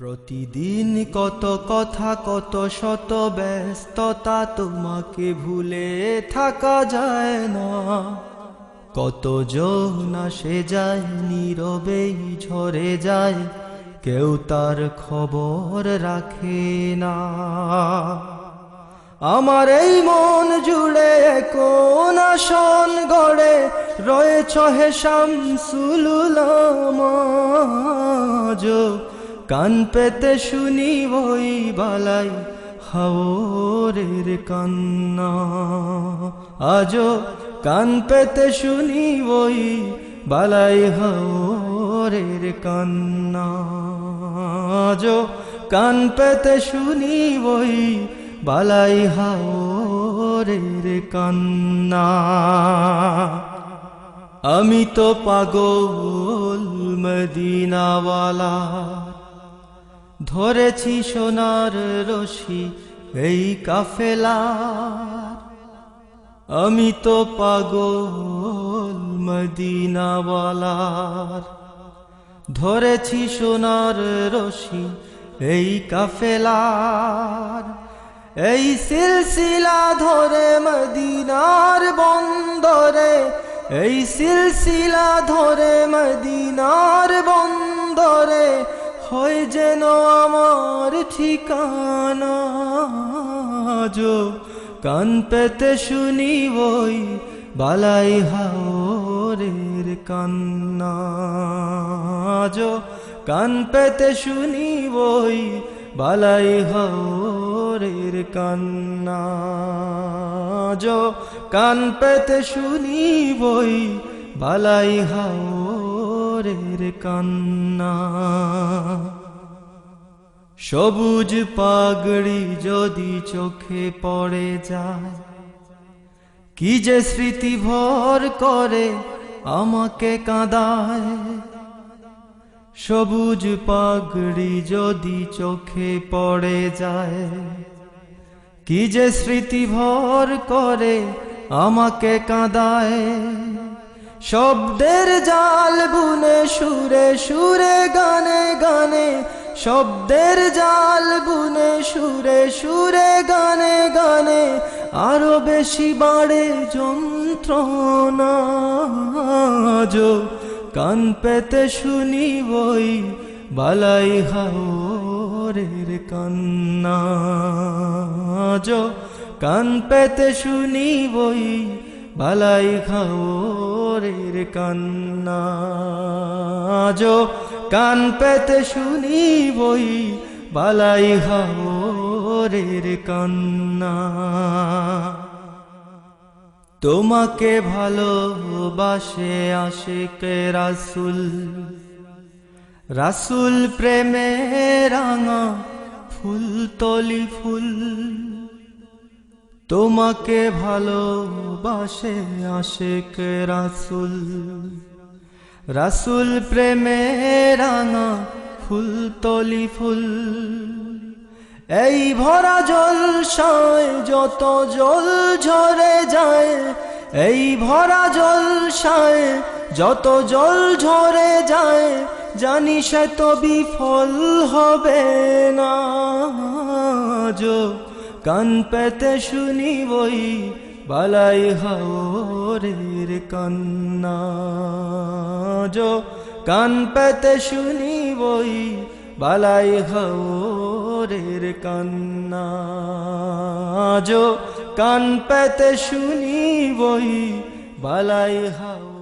প্রতিদিন কত কথা, কত শত ব্যস্ততা তোমাকে ভুলে থাকা যায় না। কত যৌনা সে যায় নীরবেই ঝরে যায়, কেউ তার খবর রাখে না। আমার এই মন জুড়ে কোন আসন গড়ে রয়েছ হে শামসুলুলামাজ কান পেতে শুনি বই বালাই হাওরের কান্না। আজো কান পেতে শুনি বই বালাই হাওরের কান্না। আজো কান পেতে শুনি বই বালাই হাওরের কান্না। আমি তো পাগল মদিনাওয়ালা। ধরেছি সোনার রশি এই কাফেলা আমি তো পাগল মদিনাওয়ালার। ধরেছি সোনার রশি এই কাফেলার। এই সিলসিলা ধরে মদিনার বন্দরে, এই সিলসিলা ধরে হয় যেন আমার ঠিকানা যো কান পেতে শুনি বই বালাই হাওরের কান্না। যো কান পেতে শুনি বই বালাই হাওরের কান্না। যো কান পেতে শুনি বই বালাই হাওরের কান্না। সবুজ পাগড়ি যদি চোখে পড়ে যায়, কি যে স্মৃতি ভর করে আমাকে কাঁদায়। সবুজ পাগড়ি যদি চোখে পড়ে যায়, কি যে স্মৃতি ভর করে আমাকে কাঁদায়। শব্দের জাল বুনে সুরে সুরে গানে গানে, শব্দের জাল বুনে সুরে সুরে গানে গানে, আরও বেশি বাড়ে যন্ত্রণা। কান পেতে শুনি বই বালাই হাওরের কান্না। কান পেতে শুনি বই বালাই খাওরের কান্না। যো কান পেতে শুনি বই, বালাই হাওরের কান্না। তোমাকে ভালোবাসে আশেকে রাসুল। রাসুল প্রেমে রাঙা ফুল, তলি ফুল। তোমাকে ভালোবাসে আশেক রাসুল। রাসুল প্রেমে রাঙা ফুল, তলি ফুল। এই ভরা জল সায় যত জল ঝরে যায়, এই ভরা জল সায় যত জল ঝরে যায়, জানি সে তো বিফল হবে না কান পেতে শুনি বই বালাই হাওরের কান্না। কান পেতে শুনি বই বালাই হাওরের কান্না। যো কান পেতে শুনি বই বালাই হাও